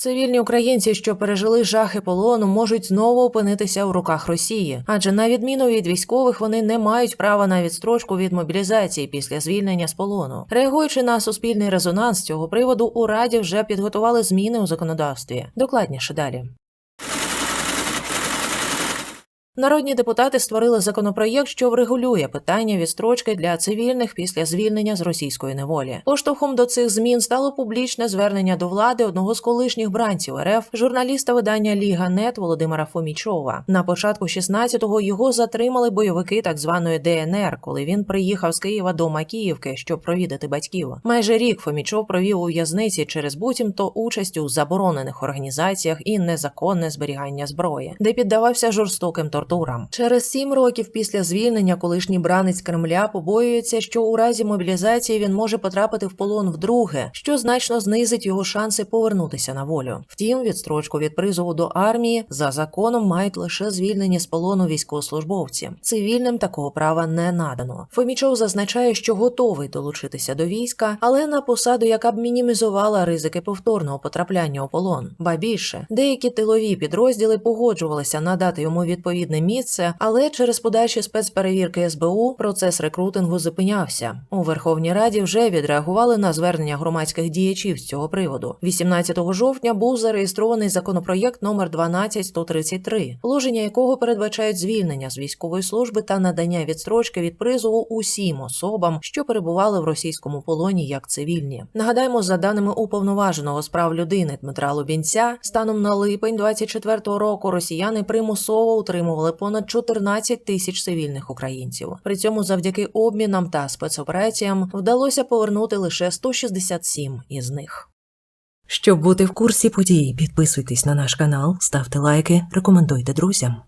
Цивільні українці, що пережили жахи полону, можуть знову опинитися у руках Росії, адже на відміну від військових вони не мають права на відстрочку від мобілізації після звільнення з полону. Реагуючи на суспільний резонанс з цього приводу, у раді вже підготували зміни у законодавстві. Докладніше далі. Народні депутати створили законопроєкт, що врегулює питання відстрочки для цивільних після звільнення з російської неволі. Поштовхом до цих змін стало публічне звернення до влади одного з колишніх бранців РФ, журналіста видання Ліга Нет Володимира Фомічова. На початку 16-го його затримали бойовики так званої ДНР, коли він приїхав з Києва до Макіївки, щоб провідати батьків. Майже рік Фомічов провів у в'язниці через буцімто участь у заборонених організаціях і незаконне зберігання зброї, де піддавався жорстоким тортурам. Через сім років після звільнення колишній бранець Кремля побоюється, що у разі мобілізації він може потрапити в полон вдруге, що значно знизить його шанси повернутися на волю. Втім, відстрочку від призову до армії за законом мають лише звільнені з полону військовослужбовці. Цивільним такого права не надано. Фомічов зазначає, що готовий долучитися до війська, але на посаду, яка б мінімізувала ризики повторного потрапляння у полон. Ба більше, деякі тилові підрозділи погоджувалися надати йому відповідне місце, але через подальші спецперевірки СБУ процес рекрутингу зупинявся. У Верховній Раді вже відреагували на звернення громадських діячів з цього приводу. 18 жовтня був зареєстрований законопроєкт номер 12133, положення якого передбачають звільнення з військової служби та надання відстрочки від призову усім особам, що перебували в російському полоні як цивільні. Нагадаємо, за даними уповноваженого з прав людини Дмитра Лубінця, станом на липень 24-го року росіяни примусово утримували понад 14 тисяч цивільних українців. При цьому, завдяки обмінам та спецопераціям, вдалося повернути лише 167 із них. Щоб бути в курсі подій, підписуйтесь на наш канал, ставте лайки, рекомендуйте друзям.